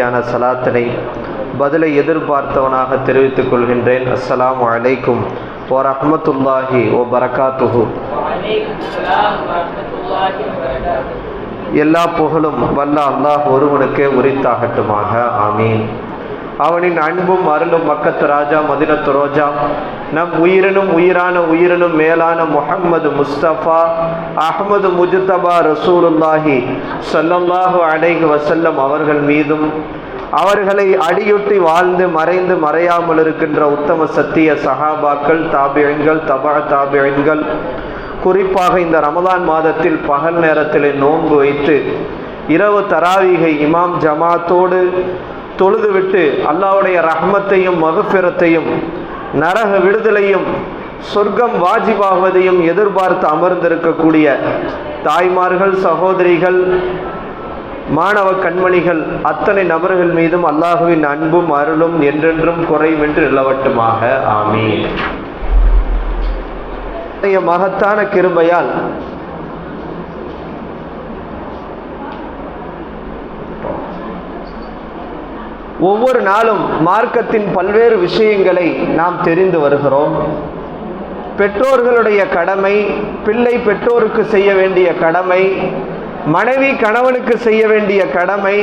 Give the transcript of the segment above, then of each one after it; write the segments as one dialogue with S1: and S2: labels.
S1: சலாத்தினை பதிலை எதிர்பார்த்தவனாக தெரிவித்துக் கொள்கின்றேன். அஸ்லாம் வலைக்கும் ஓ ரஹமத்துல்லாஹி ஓ பரகாத்துஹு எல்லா புகழும் வல்ல அல்லாஹ் ஒருவனுக்கே உரித்தாகட்டுமாக. ஆமீன். அவனின் அன்பும் அருளும் மக்கத்து ராஜா மதினத்து ரோஜா. நம் உயிரினும் உயிரான உயிரினும் மேலான முஹம்மது முஸ்தபா அஹமது முஜ்தபா ரசூலுல்லாஹி ஸல்லல்லாஹு அடைகு வசல்லம் அவர்கள் மீதும் அவர்களை அடியொட்டி வாழ்ந்து மறைந்து மறையாமல் இருக்கின்ற உத்தம சத்திய சஹாபாக்கள் தாபியன்கள் தபா தாபியன்கள் குறிப்பாக இந்த ரமதான் மாதத்தில் பகல் நேரத்தில் நோன்பு வைத்து இரவு தராவிகை இமாம் ஜமாத்தோடு தொழுதுவிட்டு அல்லாவுடைய ரஹமத்தையும் மகப்பிரத்தையும் நரக விடுதலையும் சொர்க்கம் வாஜிபாகுவதையும் எதிர்பார்த்து அமர்ந்திருக்கக்கூடிய தாய்மார்கள் சகோதரிகள் மாணவ கண்மணிகள் அத்தனை நபர்கள் மீதும் அல்லாஹுவின் அன்பும் அருளும் என்றென்றும் குறைவென்று நிலவட்டுமாக. ஆமீன். மகத்தான கிருபையால் ஒவ்வொரு நாளும் மார்க்கத்தின் பல்வேறு விஷயங்களை நாம் தெரிந்து வருகிறோம். பெற்றோர்களுடைய கடமை பிள்ளை பெற்றோருக்கு செய்ய வேண்டிய கடமை மனைவி கணவனுக்கு செய்ய வேண்டிய கடமை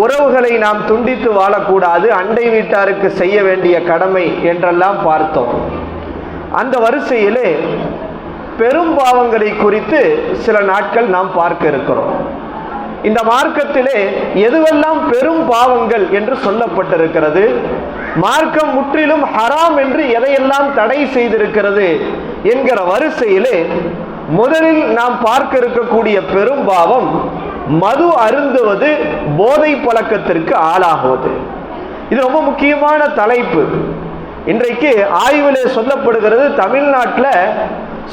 S1: உறவுகளை நாம் துண்டித்து வாழக்கூடாது அண்டை வீட்டாருக்கு செய்ய வேண்டிய கடமை என்றெல்லாம் பார்த்தோம். அந்த வரிசையிலே பெரும் பாவங்களை குறித்து சில நாட்கள் நாம் பார்க்க இருக்கிறோம். இந்த மார்க்கத்திலே எதுவெல்லாம் பெரும் பாவங்கள் என்று சொல்லப்பட்டிருக்கிறது? மார்க்கம் முற்றிலும் ஹராம் என்று எதையெல்லாம் தடை செய்திருக்கிறது என்கிற வரிசையிலே முதலில் நாம் பார்க்க இருக்கக்கூடிய பெரும் பாவம் மது அருந்துவது போதை பழக்கத்திற்கு ஆளாகுவது. இது ரொம்ப முக்கியமான தலைப்பு. இன்றைக்கு ஆய்வில் சொல்லப்படுகிறது தமிழ்நாட்டில்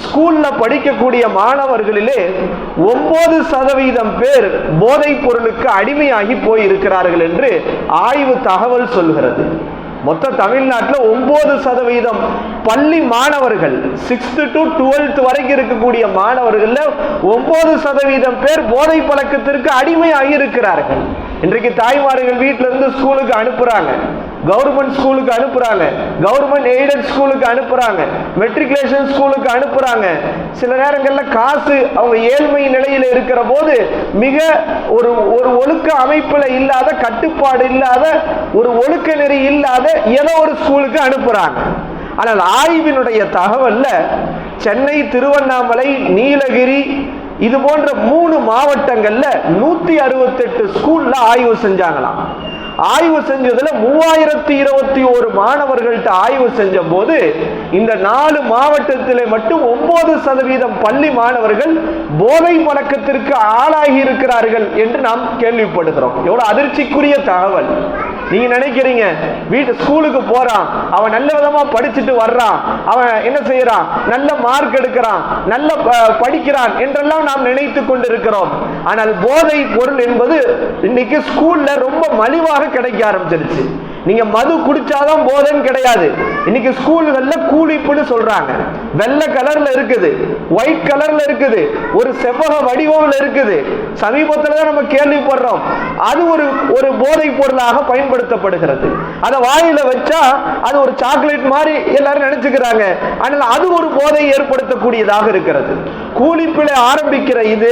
S1: ஸ்கூலில் படிக்கக்கூடிய மாணவர்களிலே ஒன்பது சதவீதம் பேர் போதைப் பொருளுக்கு அடிமையாகி போயிருக்கிறார்கள் என்று ஆய்வு தகவல் சொல்கிறது மொத்த தமிழ்நாட்டில் ஒன்பது சதவீதம் பள்ளி மாணவர்கள் சிக்ஸ்த்து டு டுவெல்த் வரைக்கும் இருக்கக்கூடிய மாணவர்களில் ஒன்பது சதவீதம் பேர் போதை பழக்கத்திற்கு அடிமையாகி இருக்கிறார்கள். இன்றைக்கு தாய்மார்கள் வீட்டிலிருந்து ஸ்கூலுக்கு அனுப்புகிறாங்க கவர்மெண்ட் ஸ்கூலுக்கு அனுப்புறாங்க. கவர்மெண்ட் எய்டட் ஸ்கூலுக்கு அனுப்புறாங்க. மெட்ரிகுலேஷன் ஸ்கூலுக்கு அனுப்புறாங்க. சில நேரங்களில் காசு அவங்க ஏழ்மை நிலையில் இருக்கிற போது மிக ஒரு ஒரு ஒழுக்க அமைப்பில் இல்லாத கட்டுப்பாடு இல்லாத ஒரு ஒழுக்க நெறி இல்லாத ஏதோ ஒரு ஸ்கூலுக்கு அனுப்புறாங்க. ஆனால் ஆய்வினுடைய தகவலில் சென்னை திருவண்ணாமலை நீலகிரி இது போன்ற மூணு மாவட்டங்களில் நூற்றி அறுபத்தெட்டு ஸ்கூலில் ஆய்வு செஞ்சாங்களாம். ஆய்வு செஞ்சதுல மூவாயிரத்தி இருபத்தி ஒரு மாணவர்கள்ட்ட ஆய்வு செஞ்ச போது இந்த நாலு மாவட்டத்திலே மட்டும் ஒன்பது சதவீதம் பள்ளி மாணவர்கள் போதை பழக்கத்திற்கு ஆளாகி இருக்கிறார்கள் என்று நாம் கேள்விப்படுகிறோம். எவ்வளவு அதிர்ச்சிக்குரிய தகவல். நீங்க நினைக்கிறீங்க? வீட்டு ஸ்கூலுக்கு போறான். அவன் நல்ல விதமா படிச்சுட்டு வர்றான். அவன் என்ன செய்யறான்? நல்ல மார்க் எடுக்கிறான். நல்ல ப- படிக்கிறான் என்றெல்லாம் நாம் நினைத்து கொண்டிருக்கிறோம். ஆனால் போதை பொருள் என்பது இன்னைக்கு ஸ்கூல்ல ரொம்ப மலிவாக கிடைக்க ஆரம்பிச்சிருச்சு. நீங்க மது குடிச்சாதான் போதைன்னு கிடையாது. இன்னைக்கு ஸ்கூல்கள்ல கூலிப்புன்னு சொல்றாங்க. வெள்ளை கலர்ல இருக்குது. ஒயிட் கலர்ல இருக்குது. ஒரு செவ்வக வடிவம்ல இருக்குது. சமீபத்துல தான் நம்ம கேள்விப்படுறோம். அது ஒரு ஒரு போதை பொருளாக பயன்படுத்தப்படுகிறது. அதை வாயில வச்சா அது ஒரு சாக்லேட் மாதிரி எல்லாரும் நினைச்சுக்கிறாங்க. ஆனால் அது ஒரு போதை ஏற்படுத்தக்கூடியதாக இருக்கிறது. கூலிப்பிழை ஆரம்பிக்கிற இது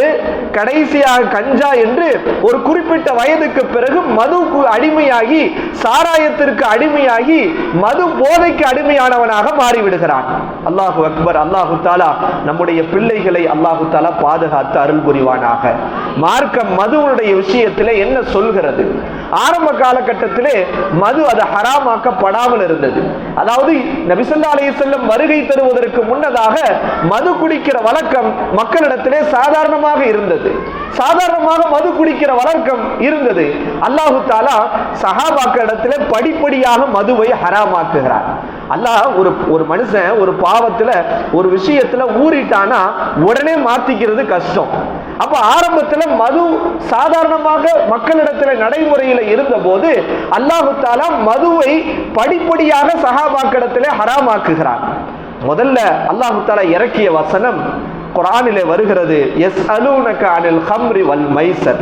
S1: கடைசியாக கஞ்சா என்று ஒரு குறிப்பிட்ட வயதுக்கு பிறகு மதுக்கு அடிமையாகி சாராயத்திற்கு அடிமையாகி மது போதைக்கு அடிமையானவனாக மாறிவிடுகிறான். அல்லாஹு அக்பர் அல்லாஹு தாலா நம்முடைய பிள்ளைகளை அல்லாஹு தாலா பாதுகாத்து அருள் புரிவானாக. மார்க்கம் மதுவனுடைய விஷயத்திலே என்ன சொல்கிறது? ஆரம்ப காலகட்டத்திலே மது அது ஹராமாக்கப்படாமல் இருந்தது. அதாவது நபிசல்லா அலைஹி செல்லம் வருகை தருவதற்கு முன்னதாக மது குடிக்கிற வழக்கம் மக்களிடத்திலே சாதாரணமாக இருந்தது. சாதாரணமாக மது குடிக்கிற வழக்கம் இருந்தது. அல்லாஹு தாலா சஹாபாக்களிடத்துல படிப்படியாக மதுவை ஹராமாக்குகிறார். அல்லாஹ் ஒரு ஒரு மனுஷன் ஒரு பாவத்துல ஒரு விஷயத்துல ஊறிட்டானா உடனே மாத்திக்கிறது கஷ்டம். அப்ப ஆரம்பத்துல மது சாதாரணமாக மக்களிடத்துல நடைமுறையில இருந்த போது அல்லாஹு தாலா மதுவை படிப்படியாக சஹாபாக்கிடத்திலே ஹராமாக்குகிறார். முதல்ல அல்லாஹு தாலா இறக்கிய வசனம் குரானிலே வருகிறது எஸ் அலூனக அனில் ஹம்ரி வல் மைசர்.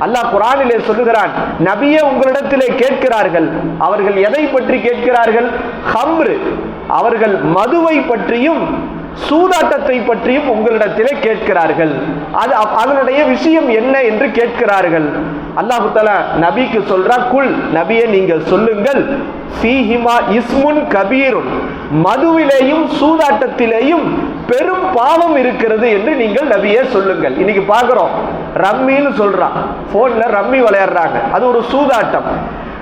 S1: அல்லாஹ் குரானிலே சொல்லுகிறான் நபியே உங்களிடத்திலே கேட்கிறார்கள் அவர்கள் எதை பற்றி கேட்கிறார்கள்? ஹம்ரு அவர்கள் மதுவை பற்றியும் சூதாட்டத்தை பற்றியும் உங்களிடத்திலே கேட்கிறார்கள். அது அப்- அதனுடைய விஷயம் என்ன என்று கேட்கிறார்கள். அல்லாஹு தஆலா நபிக்கு சொல்றா குல் நபியை நீங்கள் சொல்லுங்கள் ஃபீஹிமா இஸ்முன் கபீருன். மதுவிலேயும் சூதாட்டத்திலேயும் பெரும் பாவம் இருக்கிறது என்று நீங்கள் நபியே சொல்லுங்கள். இன்னைக்கு பார்க்குறோம். ரம்மின்னு சொல்கிறான் ஃபோனில் ரம்மி விளையாடுறாங்க. அது ஒரு சூதாட்டம்.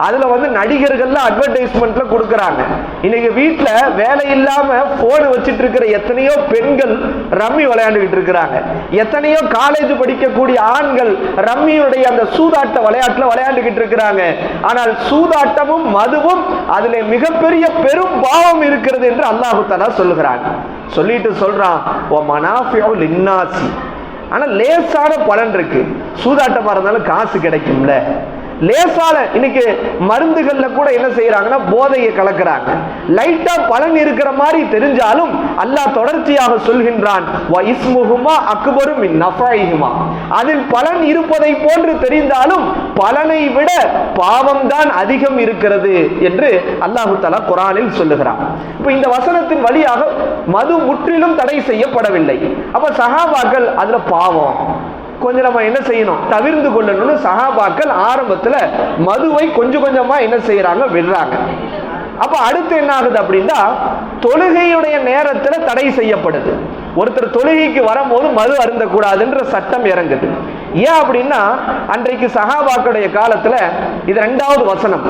S1: அதுல வந்து நடிகர்கள்லாம் அட்வர்டைஸ்மெண்ட்ல கொடுக்கறாங்க. இன்னைக்கு வீட்டில் வேலை இல்லாம போன் வச்சுட்டு இருக்கிற எத்தனையோ பெண்கள் ரம்மி விளையாண்டுகிட்டு இருக்கிறாங்க. எத்தனையோ காலேஜ் படிக்கக்கூடிய ஆண்கள் ரம்மியுடைய அந்த சூதாட்ட விளையாட்டுல விளையாண்டுகிட்டு இருக்கிறாங்க. ஆனால் சூதாட்டமும் மதுவும் அதில் மிகப்பெரிய பெரும் பாவம் இருக்கிறது என்று அல்லாஹு தஆலா சொல்லுகிறான். சொல்லிட்டு சொல்றான் ஓ மனாஃபியோ லின்னாசி. ஆனா லேசான பலன் இருக்கு. சூதாட்டமா இருந்தாலும் காசு கிடைக்கும்ல. லேசான இன்னைக்கு மருந்துகள்ல கூட என்ன செய்யறாங்கன்னா போதையை கலக்குறாங்க. லைட்டா பலன் இருக்கிற மாதிரி தெரிஞ்சாலும் அல்லாஹ் தொடர்ச்சியாக சொல்கின்றான். "வ இஸ்முஹுமா அதில் பலன் இருப்பதை போன்று தெரிந்தாலும் பலனை விட பாவம் தான் அதிகம் இருக்கிறது என்று அல்லாஹு தலா குரானில் சொல்லுகிறான். இப்போ இந்த வசனத்தின் வழியாக மது முற்றிலும் தடை செய்யப்படவில்லை. அப்ப சஹாபாக்கள் அதுல பாவம். கொஞ்சம் நம்ம என்ன செய்யணும்? தவிர்ந்து கொள்ளணும்னு சஹாபாக்கள் ஆரம்பத்தில் மதுவை கொஞ்சம் கொஞ்சமா என்ன செய்கிறாங்க விடுறாங்க. அப்போ அடுத்து என்ன ஆகுது அப்படின்னா தொழுகையுடைய நேரத்தில் தடை செய்யப்படுது. ஒருத்தர் தொழுகைக்கு வரும்போது மது அருந்தக்கூடாதுன்ற சட்டம் இறங்குது. ஏன் அப்படின்னா அன்றைக்கு சஹாபாக்களுடைய காலத்துல இது ரெண்டாவது வசனம்.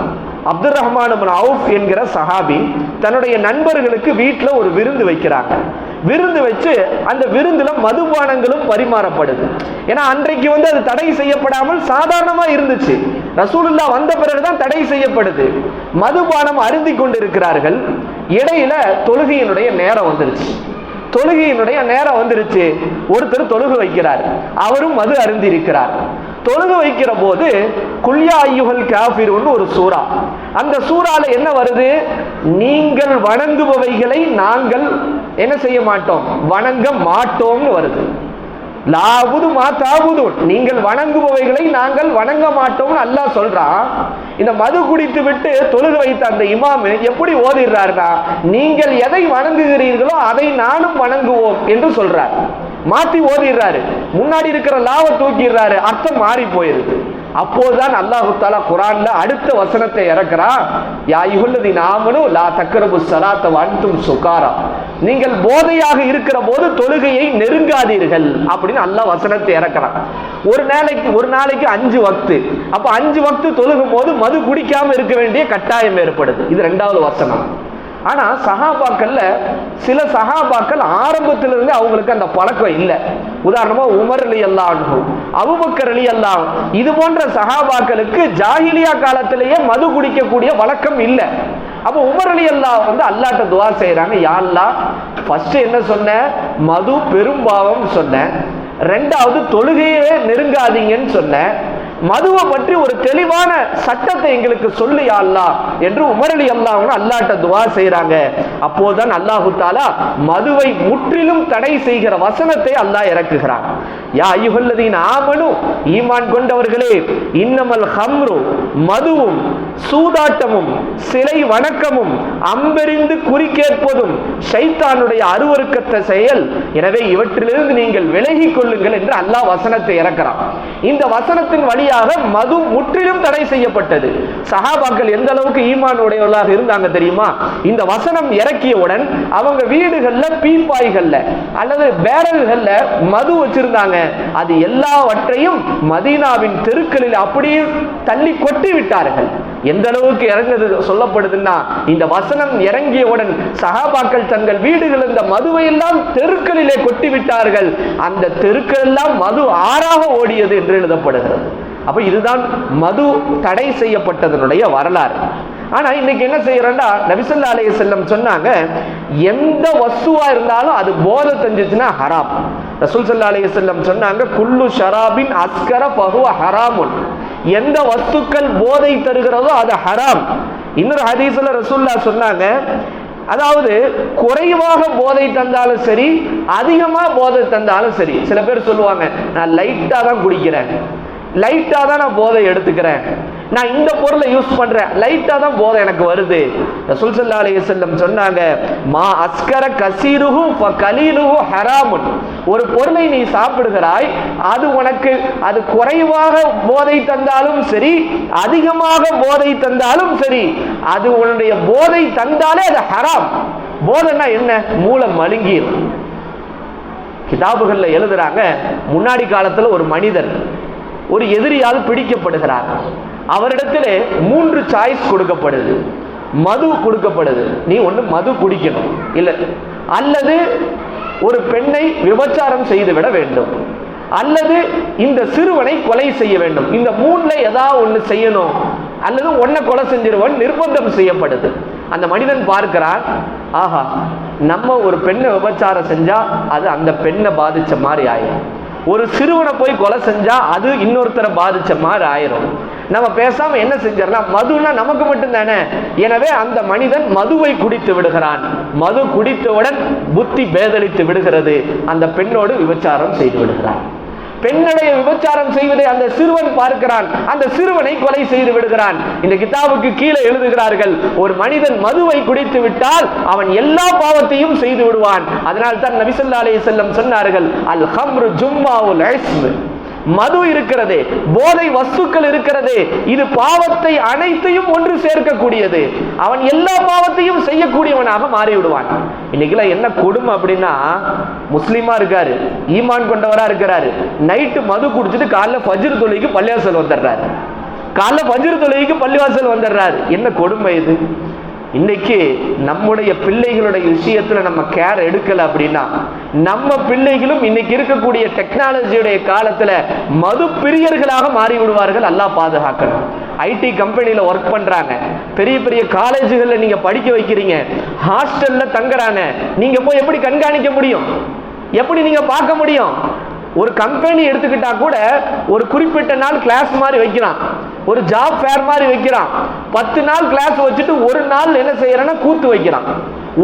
S1: அப்துல் ரஹ்மான் அவுஃப் என்கிற சஹாபி தன்னுடைய நண்பர்களுக்கு வீட்டில் ஒரு விருந்து வைக்கிறாங்க. விருந்து வச்சு அந்த விருந்தில் மதுபானங்களும் பரிமாறப்படுது. ஏன்னா அன்றைக்கு வந்து அது தடை செய்யப்படாமல் சாதாரணமாக இருந்துச்சு. ரசூலுல்லா வந்த பிறகுதான் தடை செய்யப்படுது. மதுபானம் அருந்தி கொண்டிருக்கிறார்கள். இடையில தொழுகையினுடைய நேரம் வந்துருச்சு. தொழுகையினுடைய நேரம் வந்துருச்சு. ஒருத்தர் தொழுகு வைக்கிறார். அவரும் மது அருந்தி இருக்கிறார் தொழுக வைக்கிற போது குல்யா ஐயுகல் காஃபிர்னு ஒரு சூறா. அந்த சூறால என்ன வருது? நீங்கள் வணங்குபவைகளை நாங்கள் என்ன செய்ய மாட்டோம்? வணங்க மாட்டோம்னு வருது. லாபுது மாத்தாவுது நீங்கள் வணங்குபவைகளை நாங்கள் வணங்க மாட்டோம்னு அல்லாஹ் சொல்றான். இந்த மது குடித்து விட்டு தொழுது வைத்த அந்த இமாமு எப்படி ஓதிடுறாருனா நீங்கள் எதை வணங்குகிறீர்களோ அதை நானும் வணங்குவோம் என்று சொல்றார். மாத்தி ஓதிடுறாரு. முன்னாடி இருக்கிற லாவ தூக்கிடுறாரு. அர்த்தம் மாறி போயிருது. அப்போதுதான் அல்லாஹு தாலா குரான்ல அடுத்த வசனத்தை இறக்குறான் யா யுகல்லதி நாமனும் லா தக்கரபு சலாத்த வன்தும் சுகாரா. நீங்கள் போதையாக இருக்கிற போது தொழுகையை நெருங்காதீர்கள் அப்படின்னு அல்லா வசனத்தை இறக்குறான். ஒரு நாளைக்கு ஒரு நாளைக்கு அஞ்சு வக்து. அப்ப அஞ்சு வக்து தொழுகும் போது மது குடிக்காம இருக்க வேண்டிய கட்டாயம் ஏற்படுது. இது ரெண்டாவது வசனம். ஆனால் சஹாபாக்கள்ல சில சஹாபாக்கள் ஆரம்பத்திலிருந்து அவங்களுக்கு அந்த பழக்கம் இல்லை. உதாரணமாக உமர் அலி அல்லாஹ் அபுபக்கர் அலி அல்லாஹ் இது போன்ற சஹாபாக்களுக்கு ஜாஹிலியா காலத்திலேயே மது குடிக்கக்கூடிய வழக்கம் இல்லை. அப்போ உமர் அலி அல்லாஹ் வந்து அல்லாட்ட துவா செய்கிறாங்க யா ஃபஸ்ட்டு என்ன சொன்ன? மது பெரும்பாவம் சொன்னேன் ரெண்டாவது தொழுகையே நெருங்காதீங்கன்னு சொன்னேன் மதுவை பற்றி ஒரு தெளிவான சட்டத்தை எங்களுக்கு சொல்லு அல்லா என்று உமரலி அல்லாஹ் அல்லாட்ட துவா செய்யறாங்க அப்போதுதான் அல்லாஹு தாலா மதுவை முற்றிலும் தடை செய்கிற வசனத்தை அல்லாஹ் இறக்குகிறான். யா ஐயுகல்லதீன் ஆமனு ஈமான் கொண்டவர்களே இன்னமல் ஹம்ரு மதுவும் சூதாட்டமும் சிலை வணக்கமும் அம்பெறிந்து குறிக்கேற்பதும் சைத்தானுடைய அருவருக்கத்த செயல். எனவே இவற்றிலிருந்து நீங்கள் விலகி கொள்ளுங்கள் என்று அல்லாஹ் வசனத்தை இறக்கிறான். இந்த வசனத்தின் வழியாக மது முற்றிலும் தடை செய்யப்பட்டது. சஹாபாக்கள் எந்த அளவுக்கு ஈமான் உடையவர்களாக இருந்தாங்க தெரியுமா? இந்த வசனம் இறக்கியவுடன் அவங்க வீடுகள்ல பீப்பாய்கள்ல அல்லது பேரல்கள்ல மது வச்சிருந்தாங்க. அது எல்லாவற்றையும் மதீனாவின் தெருக்களில் அப்படியே தள்ளி கொட்டி விட்டார்கள். எந்த அளவுக்கு இறங்குது சொல்லப்படுதுன்னா இந்த வசனம் இறங்கியவுடன் சகாபாக்கள் தங்கள் வீடுகள் இந்த மதுவை எல்லாம் தெருக்களிலே கொட்டி விட்டார்கள். அந்த தெருக்கள் எல்லாம் மது ஆறாக ஓடியது என்று எழுதப்படுகிறது. அப்ப இதுதான் மது தடை செய்யப்பட்டதனுடைய வரலாறு. ஆனால் இன்னைக்கு என்ன செய்யறோம்னா நபிசல்லா அலைய செல்லம் சொன்னாங்க எந்த வசுவா இருந்தாலும் அது போதை தெரிஞ்சிச்சுன்னா ஹராம். ரசூல் சல்லா அலைய செல்லம் சொன்னாங்க குல்லு ஷராபின் அஸ்கர பகுவ ஹராமுன். எந்த வஸ்துக்கள் போதை தருகிறதோ அது ஹராம். இன்னொரு ஹதீஸ்ல ரசூல்லா சொன்னாங்க அதாவது குறைவாக போதை தந்தாலும் சரி அதிகமா போதை தந்தாலும் சரி சில பேர் சொல்லுவாங்க நான் லைட்டா தான் குடிக்கிறேன். லைட்டாக தான் நான் போதை எடுத்துக்கிறேன். நான் இந்த பொருளை யூஸ் பண்றேன். லைட்டாக தான் போதை எனக்கு வருது. ரசூல் ஸல்லல்லாஹு அலைஹி சொன்னாங்க மா அஸ்கர கசீருஹு ஃப ஹராமுன். ஒரு பொருளை நீ சாப்பிடுகிறாய் அது உனக்கு அது குறைவாக போதை தந்தாலும் சரி அதிகமாக போதை தந்தாலும் சரி அது உன்னுடைய போதை தந்தாலே அது ஹராம். போதைன்னா என்ன? மூளை மழுங்கிரும். கிதாபுகளில் எழுதுறாங்க முன்னாடி காலத்தில் ஒரு மனிதர் ஒரு எதிரியால் பிடிக்கப்படுகிறார். அவரிடத்தில் மூன்று சாய்ஸ் கொடுக்கப்படுது. மது கொடுக்கப்படுது. நீ ஒன்று மது குடிக்கணும். இல்லை. அல்லது ஒரு பெண்ணை விபச்சாரம் செய்துவிட வேண்டும். அல்லது இந்த சிறுவனை கொலை செய்ய வேண்டும். இந்த மூணுல ஏதாவது ஒன்று செய்யணும். அல்லது ஒன்றை கொலை செஞ்சிருவன் நிர்பந்தம் செய்யப்படுது. அந்த மனிதன் பார்க்கிறான் ஆஹா நம்ம ஒரு பெண்ணை விபச்சாரம் செஞ்சா அது அந்த பெண்ணை பாதிச்ச மாதிரி ஆயிடும் ஒரு சிறுவனை போய் கொலை செஞ்சா அது இன்னொருத்தரை பாதிச்ச மாதிரி ஆயிரும். நம்ம பேசாம என்ன செஞ்சிடலாம் மதுனா நமக்கு மட்டும்தானே. எனவே அந்த மனிதன் மதுவை குடித்து விடுகிறான். மது குடித்தவுடன் புத்தி பேதலித்து விடுகிறது. அந்த பெண்ணோடு விபச்சாரம் செய்து விடுகிறான். பெண்ணுடைய விபச்சாரம் செய்வதை அந்த சிறுவன் பார்க்கிறான். அந்த சிறுவனை கொலை செய்து விடுகிறான். இந்த கிதாபுக்கு கீழே எழுதுகிறார்கள் ஒரு மனிதன் மதுவை குடித்து விட்டால் அவன் எல்லா பாவத்தையும் செய்து விடுவான். அதனால் தான் நபிசல்லா அலே செல்லம் சொன்னார்கள் அல் ஹம்ரு ஜும்மாவுல் இஸ்மு. மது இருக்கிறது போதை வஸ்துக்கள் இருக்கிறது இது பாவத்தை அனைத்தையும் ஒன்று சேர்க்கக்கூடியது. அவன் எல்லா பாவத்தையும் செய்யக்கூடியவனாக மாறிவிடுவான். இன்னைக்கெல்லாம் என்ன கொடுமை அப்படின்னா முஸ்லீமா இருக்காரு ஈமான் கொண்டவரா இருக்கிறாரு. நைட்டு மது குடிச்சிட்டு காலைல ஃபஜ்ர் தொழிலுக்கு பள்ளிவாசல் வந்துடுறாரு. காலைல ஃபஜ்ர் தொழிலுக்கு பள்ளிவாசல் வந்துடுறாரு. என்ன கொடுமை இது? இன்னைக்கு நம்முடைய பிள்ளைகளுடைய விஷயத்துல நம்ம கேர் எடுக்கல அப்படின்னா நம்ம பிள்ளைகளும் இன்னைக்கு இருக்கக்கூடிய டெக்னாலஜியுடைய காலத்துல மது பிரியர்களாக மாறி விடுவார்கள் அல்லாஹ் பாதுகாக்கணும். ஐடி கம்பெனில ஒர்க் பண்றாங்க. பெரிய பெரிய காலேஜுகள்ல நீங்க படிக்க வைக்கிறீங்க. ஹாஸ்டல்ல தங்குறாங்க. நீங்க போய் எப்படி கண்காணிக்க முடியும்? எப்படி நீங்க பார்க்க முடியும்? ஒரு கம்பெனி எடுத்துக்கிட்டா கூட ஒரு குறிப்பிட்ட நாள் கிளாஸ் மாதிரி வைக்கிறான். ஒரு ஜாப் ஃபேர் மாதிரி வைக்கிறான். பத்து நாள் கிளாஸ் வச்சுட்டு ஒரு நாள் என்ன செய்யறேன்னா கூத்து வைக்கிறான்.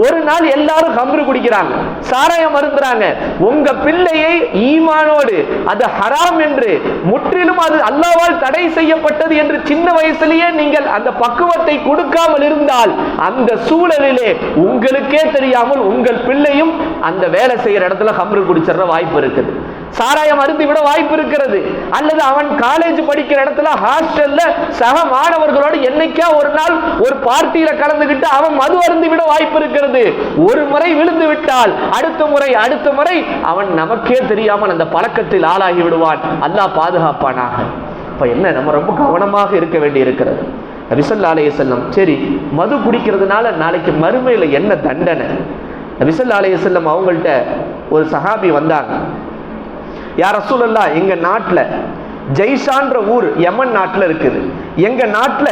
S1: ஒரு நாள் எல்லாரும் கம்பரு குடிக்கிறாங்க. சாராயம் மருந்துறாங்க உங்க பிள்ளையை ஈமானோடு அது ஹராம் என்று முற்றிலும் அது அல்லாவால் தடை செய்யப்பட்டது என்று சின்ன வயசுலேயே நீங்கள் அந்த பக்குவத்தை கொடுக்காமல் இருந்தால் அந்த சூழலிலே உங்களுக்கே தெரியாமல் உங்கள் பிள்ளையும் அந்த வேலை செய்யற இடத்துல கம்பரு குடிச்சிடற வாய்ப்பு இருக்குது. சாராயம் அருந்து விட வாய்ப்பு இருக்கிறது. அல்லது அவன் காலேஜ் படிக்கிற இடத்துல ஹாஸ்டல்ல சக மாணவர்களோடு என்னைக்கா ஒரு நாள் ஒரு பார்ட்டியில கலந்துகிட்டு அவன் மது அருந்து விட வாய்ப்பு இருக்கிறது. ஒரு முறை விழுந்து விட்டால் அடுத்த முறை அடுத்த முறை அவன் நமக்கே தெரியாமல் அந்த பழக்கத்தில் ஆளாகி விடுவான். அல்லாஹ் பாதுகாப்பானாக. இப்ப என்ன நம்ம ரொம்ப கவனமாக இருக்க வேண்டி இருக்கிறது நபிசல்லா அலைய செல்லம் சரி மது குடிக்கிறதுனால நாளைக்கு மறுமையில் என்ன தண்டனை? நபிசல்லா அலைய செல்லம் அவங்கள்ட்ட ஒரு சஹாபி வந்தாங்க. யார் ரசூலல்லா எங்க நாட்டில் ஜெய்ஷான்ற ஊர் யமன் நாட்டில் இருக்குது. எங்க நாட்டில்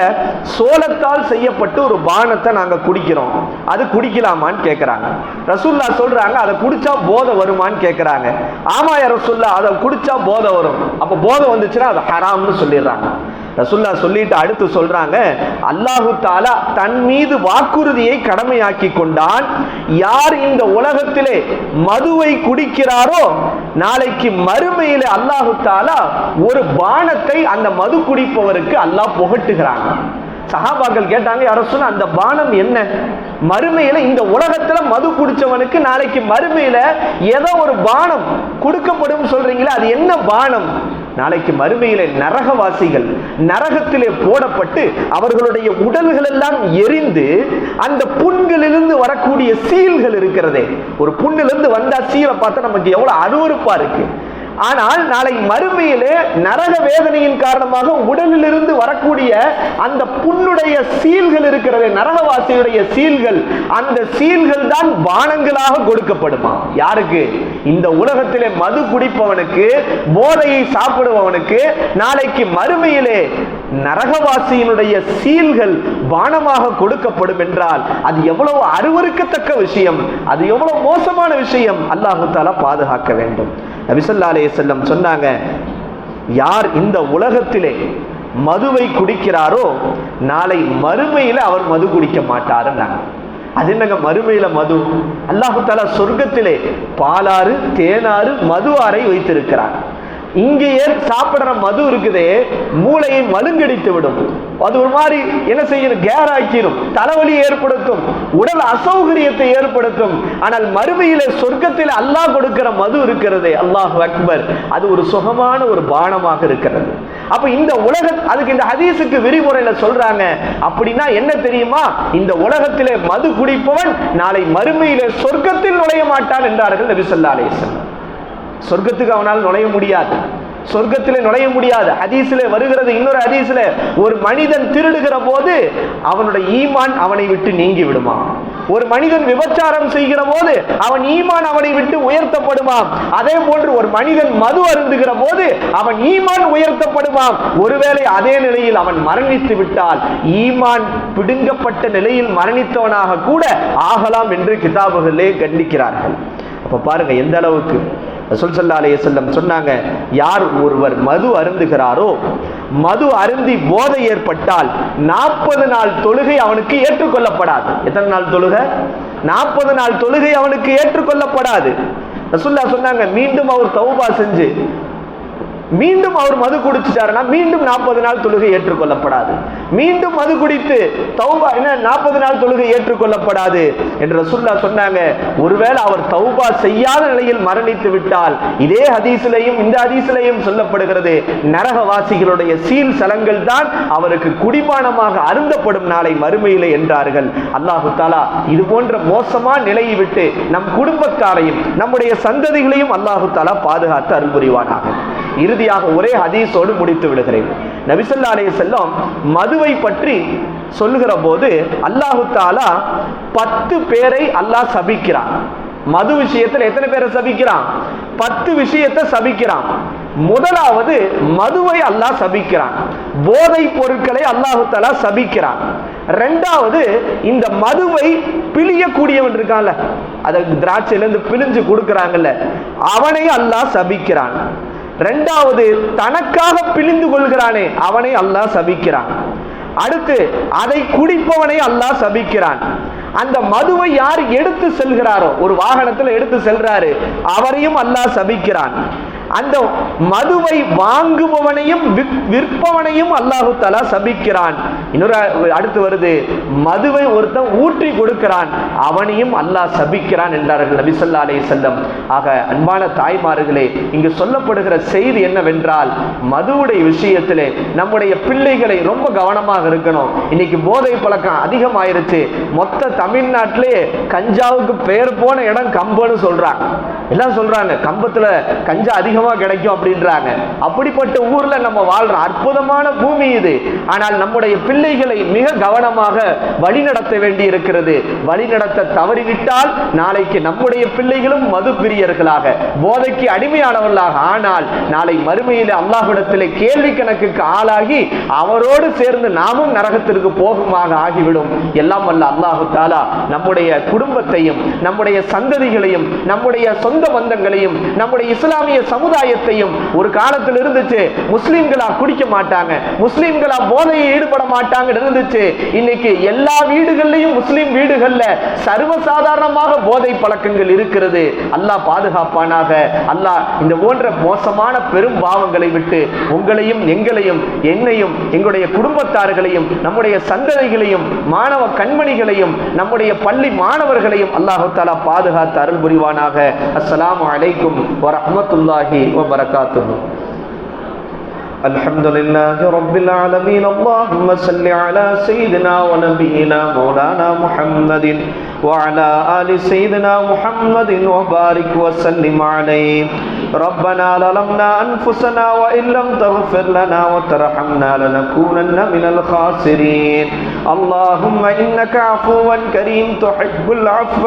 S1: சோளத்தால் செய்யப்பட்ட ஒரு பானத்தை நாங்கள் குடிக்கிறோம். அது குடிக்கலாமான்னு கேட்குறாங்க ரசுல்லா சொல்றாங்க அதை குடிச்சா போதை வருமான்னு கேட்குறாங்க ஆமா ரசுல்லா அதை குடிச்சா போதை வரும். அப்போ போதை வந்துச்சுன்னா அது ஹராம்னு சொல்லிடுறாங்க. ரசுல்லா சொல்லிட்டு அடுத்து சொல்றாங்க அல்லாஹு தாலா தன் மீது வாக்குறுதியை கடமையாக்கி கொண்டான். யார் இந்த உலகத்திலே மதுவை குடிக்கிறாரோ நாளைக்கு மறுமையிலே அல்லாஹு தாலா ஒரு பானத்தை அந்த மது குடிப்பவருக்கு அல்லாஹ் புகட்டுகிறாங்க சஹாபாக்கள் கேட்டாங்க யாரோ சொன்ன அந்த பானம் என்ன? மறுமையில இந்த உலகத்துல மது குடிச்சவனுக்கு நாளைக்கு மறுமையில ஏதோ ஒரு பானம் கொடுக்கப்படும் சொல்கிறீங்களே அது என்ன பானம்? நாளைக்கு மறுமையிலே நரகவாசிகள் நரகத்திலே போடப்பட்டு அவர்களுடைய உடல்கள் எல்லாம் எரிந்து அந்த புண்களிலிருந்து வரக்கூடிய சீல்கள் இருக்கிறதே. ஒரு புண்ணிலிருந்து வந்தா சீலை பார்த்தா நமக்கு எவ்வளவு அருவறுப்பா இருக்கு. ஆனால் நாளை மறுமையிலே நரக வேதனையின் காரணமாக உடலிலிருந்து வரக்கூடிய அந்த புண்ணுடைய சீல்கள் இருக்கிறது நரகவாசியுடைய சீல்கள் அந்த சீல்கள் தான் பானங்களாக கொடுக்கப்படுமா? யாருக்கு? இந்த உலகத்திலே மது குடிப்பவனுக்கு போதையை சாப்பிடுபவனுக்கு நாளைக்கு மறுமையிலே நரகவாசியினுடைய சீல்கள் பானமாக கொடுக்கப்படும் என்றால் அது எவ்வளவு அருவருக்கத்தக்க விஷயம் அது எவ்வளவு மோசமான விஷயம் அல்லாஹு தாலா பாதுகாக்க வேண்டும். நபிசல்லா செல்லம் சொன்னாங்க யார் இந்த உலகத்திலே மதுவை குடிக்கிறாரோ நாளை மறுமையில அவர் மது குடிக்க மாட்டாருன்னாங்க. அது என்னங்க மறுமையில மது? அல்லாஹு தாலா சொர்க்கத்திலே பாலாறு தேனாறு மது ஆறை வைத்திருக்கிறார். இங்கேயே சாப்பிடுற மது இருக்குதே? மூளையை மழுங்கடித்து விடும். அது ஒரு மாதிரி என்ன செய்யணும் கேர் ஆக்கிடும் தலைவலி ஏற்படுத்தும். உடல் அசௌகரியத்தை ஏற்படுத்தும். ஆனால் மறுமையில சொர்க்கத்தில் அல்லாஹ் கொடுக்கிற மது இருக்கிறதே. அல்லாஹ் அக்பர். அது ஒரு சுகமான ஒரு பானமாக இருக்கிறது. அப்ப இந்த உலக அதுக்கு இந்த ஹதீஸுக்கு விரிவுரையில சொல்றாங்க. அப்படின்னா என்ன தெரியுமா? இந்த உலகத்திலே மது குடிப்பவன் நாளை மறுமையிலே சொர்க்கத்தில் நுழைய மாட்டான் என்றார்கள் நபி சொல்லா அலேசன் சொர்க்கத்துக்கு அவனால் நுழைய முடியாது. சொர்க்கத்தில் நுழைய முடியாது. அதீசில வருகிறது இன்னொரு அதீசில ஒரு மனிதன் திருடுகிற போது அவனுடைய ஈமான் அவனை விட்டு நீங்கி விடுமா? ஒரு மனிதன் விபச்சாரம் செய்கிற போது அவன் ஈமான் அவனை விட்டு உயர்த்தப்படுமாம். அதே போன்று ஒரு மனிதன் மது அருந்துகிற போது அவன் ஈமான் உயர்த்தப்படுமாம். ஒருவேளை அதே நிலையில் அவன் மரணித்து விட்டால் ஈமான் பிடுங்கப்பட்ட நிலையில் மரணித்தவனாக கூட ஆகலாம் என்று கிதாபுகளே கண்டிக்கிறார்கள். அப்ப பாருங்க எந்த அளவுக்கு ரசூல் ஸல்லல்லாஹு அலைஹி சொன்னாங்க யார் ஒருவர் மது அருந்துகிறாரோ மது அருந்தி போதை ஏற்பட்டால் நாற்பது நாள் தொழுகை அவனுக்கு ஏற்றுக்கொள்ளப்படாது. எத்தனை நாள் தொழுகை? நாற்பது நாள் தொழுகை அவனுக்கு ஏற்றுக்கொள்ளப்படாது. ரசுல்லா சொன்னாங்க மீண்டும் அவர் தௌபா செஞ்சு மீண்டும் அவர் மது குடிச்சிட்டாருன்னா மீண்டும் நாற்பது நாள் தொழுகை ஏற்றுக்கொள்ளப்படாது. மீண்டும் மது குடித்து தௌபா என்ன நாற்பது நாள் தொழுகை ஏற்றுக்கொள்ளப்படாது என்று ரசூல்லா சொன்னாங்க. ஒருவேளை அவர் தௌபா செய்யாத நிலையில் மரணித்து விட்டால் இதே ஹதீசிலையும் இந்த ஹதீசிலையும் சொல்லப்படுகிறது நரகவாசிகளுடைய சீல் சலங்கள் தான் அவருக்கு குடிபானமாக அருந்தப்படும் நாளை மறுமையிலே என்றார்கள். அல்லாஹு தாலா இது போன்ற மோசமான நிலையை விட்டு நம் குடும்பத்தாரையும் நம்முடைய சந்ததிகளையும் அல்லாஹு தாலா பாதுகாத்து அருள் புரிவானாக இறுதியாக ஒரே ஹதீஸோடு முடித்து விடுகிறேன். நபிசல்லா அலே செல்லம் மதுவை பற்றி சொல்லுகிற போது அல்லாஹு தாலா பத்து பேரை அல்லாஹ் சபிக்கிறான். மது விஷயத்தில் எத்தனை பேரை சபிக்கிறான்? பத்து விஷயத்தை சபிக்கிறான். முதலாவது மதுவை அல்லாஹ் சபிக்கிறான். போதை பொருட்களை அல்லாஹு தாலா சபிக்கிறான். ரெண்டாவது இந்த மதுவை பிழியக்கூடியவன் இருக்கான்ல அதை திராட்சையிலேருந்து பிழிஞ்சு கொடுக்குறாங்கல்ல அவனை அல்லாஹ் சபிக்கிறான். ரெண்டாவது தனக்காக பிழிந்து கொள்கிறானே அவனை அல்லாஹ் சபிக்கிறான். அடுத்து அதை குடிப்பவனை அல்லாஹ் சபிக்கிறான். அந்த மதுவை யார் எடுத்து செல்கிறாரோ ஒரு வாகனத்தில் எடுத்து செல்றாரு அவரையும் அல்லாஹ் சபிக்கிறான். அந்த மதுவை வாங்குபவனையும் விற்பவனையும் அல்லாஹு தலா சபிக்கிறான். இன்னொரு அடுத்து வருது மதுவை ஒருத்தன் ஊற்றி கொடுக்கிறான் அவனையும் அல்லாஹ் சபிக்கிறான் என்றார்கள் நபிசல்லா அலே செல்லம் ஆக அன்பான தாய்மார்களே இங்கு சொல்லப்படுகிற செய்தி என்னவென்றால் மதுவுடைய விஷயத்திலே நம்முடைய பிள்ளைகளை ரொம்ப கவனமாக இருக்கணும். இன்னைக்கு போதை பழக்கம் அதிகமாயிருச்சு. மொத்த தமிழ்நாட்டிலே கஞ்சாவுக்கு பேர் போன இடம் கம்புன்னு சொல்றாங்க. எல்லாம் சொல்றாங்க. கம்பத்துல கஞ்சா அதிகம் அதிகமாக கிடைக்கும் அப்படின்றாங்க. அப்படிப்பட்ட ஊரில் நம்ம வாழ்கிற அற்புதமான பூமி இது. ஆனால் நம்முடைய பிள்ளைகளை மிக கவனமாக வழிநடத்த வேண்டி இருக்கிறது வழிநடத்த தவறிவிட்டால் நாளைக்கு நம்முடைய பிள்ளைகளும் மது பிரியர்களாக போதைக்கு அடிமையானவர்களாக. ஆனால் நாளை மறுமையில் அல்லாஹிடத்தில் கேள்வி கணக்குக்கு ஆளாகி அவரோடு சேர்ந்து நாமும் நரகத்திற்கு போகுமாக ஆகிவிடும். எல்லாம் வல்ல அல்லாஹு தாலா நம்முடைய குடும்பத்தையும் நம்முடைய சந்ததிகளையும் நம்முடைய சொந்த பந்தங்களையும் நம்முடைய இஸ்லாமிய சமுதாயத்தையும் ஒரு காலத்தில் இருந்துச்சு முஸ்லீம்களா குடிக்க மாட்டாங்க முஸ்லீம்களா போதையை ஈடுபட மாட்டாங்க இருந்துச்சு. இன்னைக்கு எல்லா வீடுகள்லையும் முஸ்லீம் வீடுகள்ல சர்வசாதாரணமாக போதை பழக்கங்கள் இருக்கிறது. அல்லாஹ் பாதுகாப்பானாக. அல்லாஹ் இந்த போன்ற மோசமான பெரும் பாவங்களை விட்டு உங்களையும் எங்களையும் என்னையும் எங்களுடைய குடும்பத்தார்களையும் நம்முடைய சந்ததிகளையும் மாணவ கண்மணிகளையும் நம்முடைய பள்ளி மாணவர்களையும் அல்லாஹு தாலா பாதுகாத்து அருள் புரிவானாக. அஸ்லாம் வலைக்கும் வரமத்துல்லாஹி وبركاته. الحمد لله رب العالمين. اللهم صل على سيدنا ونبينا مولانا محمد وعلى آل سيدنا محمد وبارك وسلم عليه. ربنا ظلمنا أنفسنا وإن لم تغفر لنا وترحمنا لنكونن من الخاسرين. اللهم إنك عفو كريم تحب العفو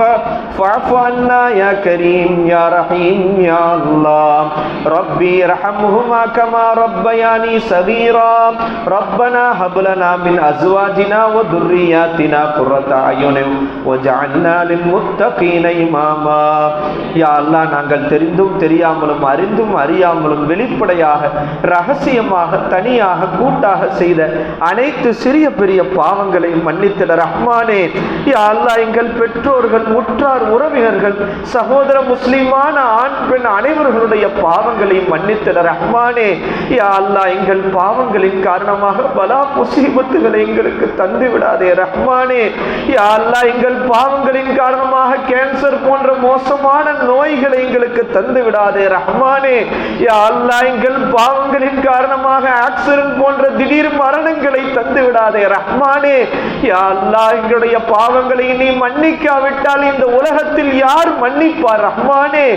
S1: فاعف عنا يا كريم يا رحيم يا الله ربي ارحمهما كما ربياني صغيرا ربنا هب لنا من أزواجنا وذرياتنا قرة أعين وجعلنا للمتقين إماما يا الله நாங்கள் தெரிந்தும் தெரியாமலும் அறிந்தும் அறியாமலும் வெளிப்படையாக ரகசியமாக தனியாக கூட்டாக செய்த அனைத்து சிறிய பெரிய பாவங்களை பாவங்களையும் மன்னித்திட ரஹ்மானே. யா அல்லாஹ் எங்கள் பெற்றோர்கள் உற்றார் உறவினர்கள் சகோதர முஸ்லிமான ஆண் பெண் அனைவர்களுடைய பாவங்களை மன்னித்திட ரஹ்மானே. யா அல்லாஹ் எங்கள் பாவங்களின் காரணமாக பலா முசீபத்துகளை எங்களுக்கு தந்து விடாதே ரஹ்மானே. யா அல்லாஹ் எங்கள் பாவங்களின் காரணமாக கேன்சர் போன்ற மோசமான நோய்களை எங்களுக்கு தந்து விடாதே ரஹ்மானே. யா அல்லாஹ் எங்கள் பாவங்களின் காரணமாக ஆக்சிடென்ட் போன்ற திடீர் மரணங்களை தந்து விடாதே ரஹ்மானே. யா அல்லாஹ் எங்களுடைய பாவங்களை நீ மன்னிக்காவிட்டால் இந்த உலகத்தில் யார் மன்னிப்பார் ரஹ்மானே?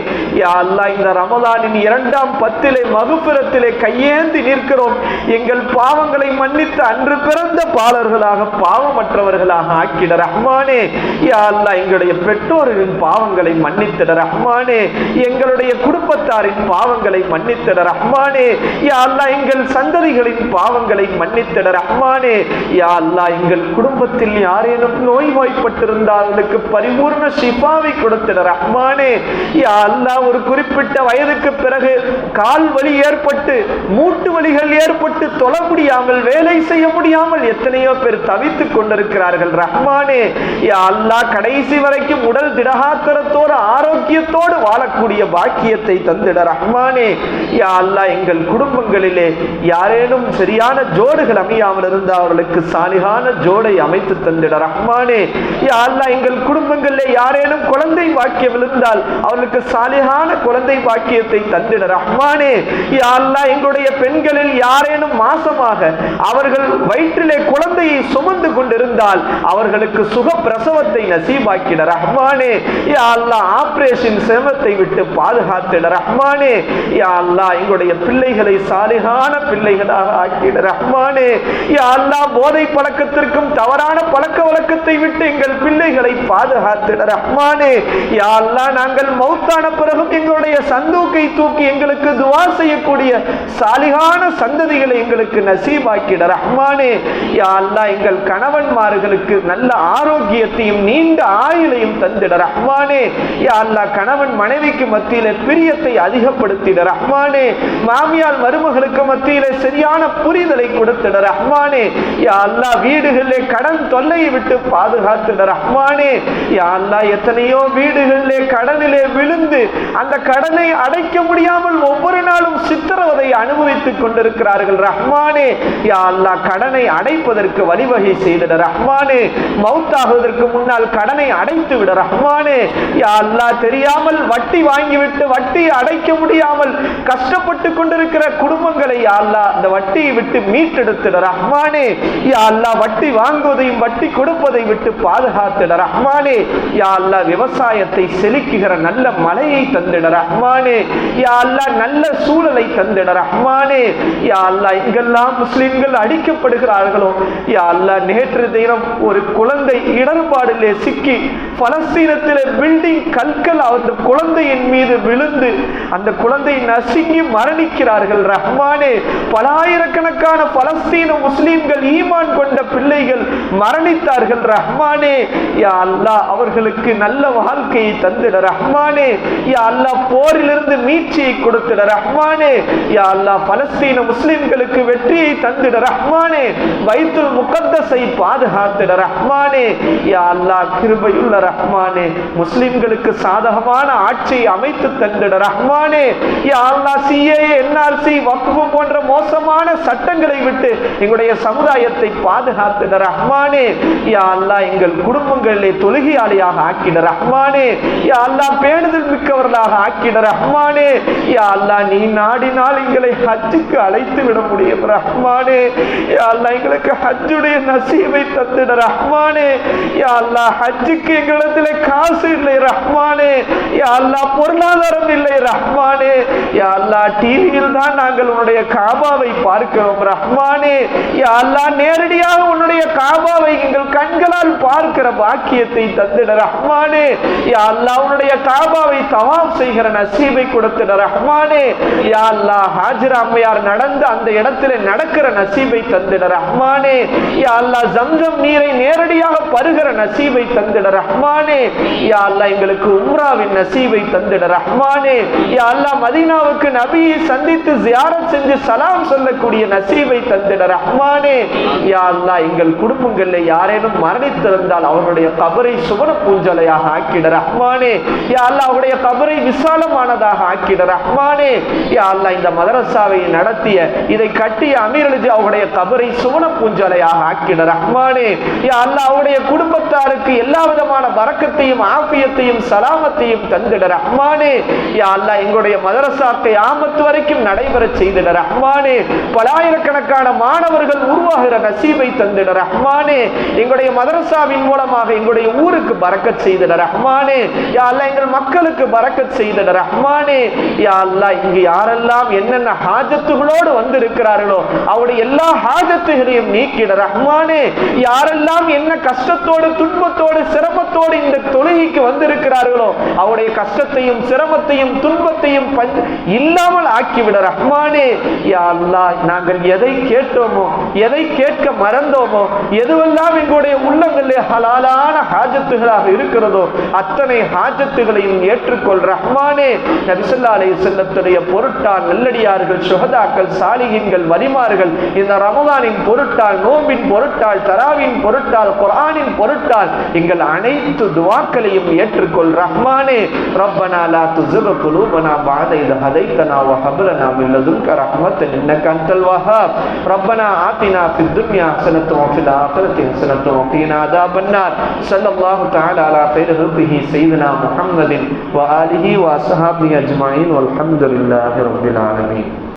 S1: யா இந்த ரமதானின் இரண்டாம் பத்திலே மகுப்புறத்திலே கையேந்தி நிற்கிறோம். எங்கள் பாவங்களை மன்னித்து அன்று பிறந்த பாலர்களாக பாவமற்றவர்களாக ஆக்கிட ரஹ்மானே. யா எங்களுடைய பெற்றோர்களின் பாவங்களை மன்னித்திட ரஹ்மானே. எங்களுடைய குடும்பத்தாரின் பாவங்களை மன்னித்திட ரஹ்மானே. யா எங்கள் சந்ததிகளின் பாவங்களை மன்னித்திட ரஹ்மானே. யா எங்கள் உங்கள் குடும்பத்தில் யாரேனும் நோய்வாய்ப்பட்டிருந்தால் அவர்களுக்கு பரிபூர்ண ஷிஃபாவை கொடுத்திட ரஹ்மானே. அல்லா ஒரு குறிப்பிட்ட வயதுக்கு பிறகு கால் வலி ஏற்பட்டு மூட்டு வலிகள் ஏற்பட்டு தொழ முடியாமல் வேலை செய்ய முடியாமல் எத்தனையோ பேர் தவித்துக் கொண்டிருக்கிறார்கள் ரஹ்மானே. யா அல்லாஹ் கடைசி வரைக்கும் உடல் திடகாத்திரத்தோடு ஆரோக்கியத்தோடு வாழக்கூடிய பாக்கியத்தை தந்திட ரஹ்மானே. யா அல்லாஹ் எங்கள் குடும்பங்களிலே யாரேனும் சரியான ஜோடுகள் அமையாமல் இருந்தால் அவர்களுக்கு சாலிகான ஜோடை அமைத்து தந்திட ரஹ்மானே யா எங்கள் குடும்பங்களில் யாரேனும் குழந்தை பாக்கியம் இருந்தால் அவர்களுக்கு சாலிகான குழந்தை பாக்கியத்தை தந்திட ரஹ்மானே. யா எங்களுடைய பெண்களில் யாரேனும் மாசமாக அவர்கள் வயிற்றிலே குழந்தையை சுமந்து கொண்டிருந்தால் அவர்களுக்கு சுக பிரசவத்தை நசீபாக்கிட ரஹ்மானே. யா அல்லாஹ் ஆபரேஷன் சிரமத்தை விட்டு பாதுகாத்திட ரஹ்மானே. யா அல்லாஹ் எங்களுடைய பிள்ளைகளை சாலிகான பிள்ளைகளாக ஆக்கிட ரஹ்மானே. யா போதை போதை பழக்கத்திற்கும் தவறான பழக்க வழக்கத்தை விட்டு எங்கள் பிள்ளைகளை பாதுகாத்திட ரஹ்மானே யாரெல்லாம் நாங்கள் மௌத்தான பிறகும் எங்களுடைய சந்தூக்கை தூக்கி எங்களுக்கு துவா செய்யக்கூடிய சாலிகான சந்ததிகளை எங்களுக்கு நசீபாக்கிட ரஹ்மானே. யாரெல்லாம் எங்கள் கணவன்மார்களுக்கு நல்ல ஆரோக்கியத்தையும் நீண்ட ஆயுளையும் தந்திட ரஹ்மானே. யா கணவன் மனைவிக்கு மத்தியில பிரியத்தை அதிகப்படுத்திட ரஹ்மானே. மாமியால் மருமகளுக்கு மத்தியில சரியான புரிதலை கொடுத்திட ரஹ்மானே. யா வீடு வீடுகளிலே கடன் தொல்லையை விட்டு பாதுகாத்திட ரஹ்மானே. யாழ்லா எத்தனையோ வீடுகளிலே கடனிலே விழுந்து அந்த கடனை அடைக்க முடியாமல் ஒவ்வொரு நாளும் சித்திரவதை அனுபவித்துக் கொண்டிருக்கிறார்கள் ரஹ்மானே. யாழ்லா கடனை அடைப்பதற்கு வழிவகை செய்திட ரஹ்மானே. மவுத்தாகுவதற்கு முன்னால் கடனை அடைத்து விட ரஹ்மானே. யாழ்லா தெரியாமல் வட்டி வாங்கிவிட்டு வட்டி அடைக்க முடியாமல் கஷ்டப்பட்டு கொண்டிருக்கிற குடும்பங்களை யாழ்லா அந்த வட்டியை விட்டு மீட்டெடுத்திட ரஹ்மானே. யாழ்லா வட்டி வட்டி வாங்குவதையும் வட்டி கொடுப்பதை விட்டு பாதுகாத்திட ரஹ்மானே. யா விவசாயத்தை செலுக்குகிற நல்ல மலையை தந்திட ரஹ்மானே. யா நல்ல சூழலை தந்திட ரஹ்மானே. யா அல்லாஹ் எங்கெல்லாம் முஸ்லிம்கள் அடிக்கப்படுகிறார்களோ. யா நேற்று தினம் ஒரு குழந்தை இடர்பாடிலே சிக்கி பலஸ்தீனத்திலே பில்டிங் கற்கள் அந்த குழந்தையின் மீது விழுந்து அந்த குழந்தை நசுங்கி மரணிக்கிறார்கள் ரஹ்மானே. பலாயிரக்கணக்கான பலஸ்தீன முஸ்லீம்கள் ஈமான் கொண்ட பிள்ளைகள் மரணித்தார்கள். ரஹ்மானே யா அல்லா அவர்களுக்கு நல்ல வாழ்க்கையை தந்திட. ரஹ்மானே யா அல்லா போரிலிருந்து மீட்சியை கொடுத்திட. ரஹ்மானே யா அல்லா பலஸ்தீன முஸ்லிம்களுக்கு வெற்றியை தந்திட. ரஹ்மானே வைத்துல் முகத்தஸை பாதுகாத்திட. ரஹ்மானே யா அல்லாஹ் கிருபையுள்ள ரஹ்மானே முஸ்லிம்களுக்கு சாதகமான ஆட்சியை அமைத்து தந்திட. ரஹ்மானே யா அல்லா சிஏ என்ஆர்சி வக்குவம் போன்ற மோசமான சட்டங்களை விட்டு எங்களுடைய சமுதாயத்தை பாதுகாத்து ஆக்கின ரஹ்மானே யா அல்லா எங்கள் குடும்பங்களிலே தொழுகையாளியாக ஆக்கின ரஹ்மானே யா அல்லா பேணுதல் மிக்கவர்களாக ஆக்கின ரஹ்மானே யா அல்லா நீ நாடினால் எங்களை ஹஜ்ஜுக்கு அழைத்து விட முடியும் ரஹ்மானே யா அல்லா எங்களுக்கு ஹஜ்ஜுடைய நசீவை தந்திட ரஹ்மானே யா அல்லா ஹஜ்ஜுக்கு எங்களிடத்திலே காசு இல்லை ரஹ்மானே யா அல்லா பொருளாதாரம் இல்லை ரஹ்மானே யா அல்லா டிவியில் தான் நாங்கள் உன்னுடைய காபாவை பார்க்கிறோம் ரஹ்மானே யா அல்லா நேரடியாக உன்னுடைய காபாவை எங்கள் கண்களால் பார்க்கிற பாக்கியத்தை தந்திட ரஹ்மானே. யா அல்லாஹ் உன்னுடைய காபாவை தவாம் செய்கிற நசீபை கொடுத்திட ரஹ்மானே. யா அல்லா ஹாஜிரா அம்மையார் நடந்து அந்த இடத்துல நடக்கிற நசீபை தந்திட ரஹ்மானே. யா அல்லா ஜம்ஜம் நீரை நேரடியாக பருகிற நசீபை தந்திட ரஹ்மானே. யா அல்லா எங்களுக்கு உம்ராவின் நசீபை தந்திட ரஹ்மானே. யா அல்லா மதீனாவுக்கு நபியை சந்தித்து ஜியாரத் செஞ்சு சலாம் சொல்லக்கூடிய நசீபை தந்திட ரஹ்மானே. யா அல்லா எங்கள் குடும்பங்களில் யாரேனும் மரணித்திருந்தால் அவருடைய கபரை சுவன பூஞ்சலையாக ஆக்கிட ரஹ்மானே. யா அவருடைய கபரை விசாலமானதாக ஆக்கிட ரஹ்மானே. யா இந்த மதரசாவை நடத்திய இதை கட்டிய அமீரலிஜி அவருடைய கபரை சுவன பூஞ்சலையாக ஆக்கிட ரஹ்மானே. யா அல்லாஹ் அவருடைய குடும்பத்தாருக்கு எல்லா விதமான வரக்கத்தையும் ஆபியத்தையும் சலாமத்தையும் தந்திட ரஹ்மானே. யா அல்லாஹ் எங்களுடைய மதரசாக்கை ஆமத்து வரைக்கும் நடைபெற செய்திட ரஹ்மானே. பலாயிரக்கணக்கான மாணவர்கள் உருவாகிற நசீபை தந்திட செய்திட ரஹ்மானே எங்களுடைய மதரசாவின் மூலமாக எங்களுடைய ஊருக்கு பறக்க செய்திட ரஹ்மானே யா அல்லாஹ் எங்கள் மக்களுக்கு பறக்க செய்திட ரஹ்மானே யா அல்லாஹ் இங்கு யாரெல்லாம் என்னென்ன ஹாஜத்துகளோடு வந்திருக்கிறார்களோ அவருடைய எல்லா ஹாஜத்துகளையும் நீக்கிட ரஹ்மானே யாரெல்லாம் என்ன கஷ்டத்தோடு துன்பத்தோடு சிரமத்தோடு இந்த தொழுகைக்கு வந்திருக்கிறார்களோ அவருடைய கஷ்டத்தையும் சிரமத்தையும் துன்பத்தையும் இல்லாமல் ஆக்கிவிட ரஹ்மானே யா அல்லா நாங்கள் எதை கேட்டோமோ எதை கேட்க மறந்தோமோ எதுவெல்லாம் எங்களுடைய உள்ளங்களிலே ஹலாலான ஹாஜத்துகளாக இருக்கிறதோ அத்தனை ஹாஜத்துகளையும் ஏற்றுக்கொள் ரஹ்மானே. நபிசல்லா அலை செல்லத்துடைய பொருட்டால் நல்லடியார்கள் சுகதாக்கள் சாலிகின்கள் வரிமார்கள் இந்த ரமதானின் பொருட்டால் நோம்பின் பொருட்டால் தராவின் பொருட்டால் குரானின் பொருட்டால் எங்கள் அனைத்து துவாக்களையும் ஏற்றுக்கொள் ரஹ்மானே. ரப்பனா லா துஸிக் குலூபனா பஅத இத் ஹதைத்தனா வ ஹப் லனா மின் லதுன்க ரஹ்மத்தன் ரப்பனா ஆத்தினா ஃபித் துன்யா ஹஸனத்தன் وفي الآخرة حسنة وقينا عذاب النار. صلى الله تعالى على خير ربه سيدنا محمد وآله وصحبه أجمعين والحمد لله رب العالمين.